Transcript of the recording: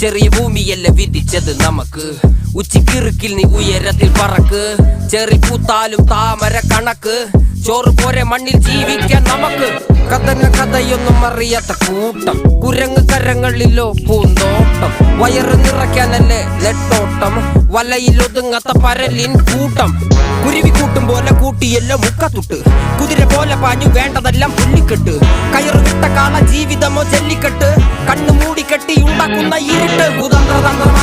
ചെറിയ ഭൂമിയല്ല വിധിച്ചത് നമുക്ക്? ഉച്ചിക്കിറുക്കിൽ നീ ഉയരത്തിൽ പറക്ക്. ചെറി പൂത്താലും താമര കണക്ക്. ചോറ് പോരെ മണ്ണിൽ ജീവിക്കാൻ നമുക്ക്. കഥന കഥയൊന്നും അറിയാത്ത കൂട്ടം. കുരങ്ങ് കരങ്ങളിലോ പൂന്തോട്ടം. വയറ് നിറയ്ക്കാനല്ലേ നെട്ടോട്ടം. വലയിൽ ഒതുങ്ങാത്ത പരലിൻ കൂട്ടം. കുരുവി കൂട്ടും പോലെ കൂട്ടിയല്ല മുക്കത്തുട്ട്. കുതിര പോലെ പാഞ്ഞു വേണ്ടതെല്ലാം പുള്ളിക്കെട്ട് കയറ് വിട്ട കാള ജീവിതമോ ജല്ലിക്കെട്ട്. குந்த இருட்டு. குதந்திர தந்திர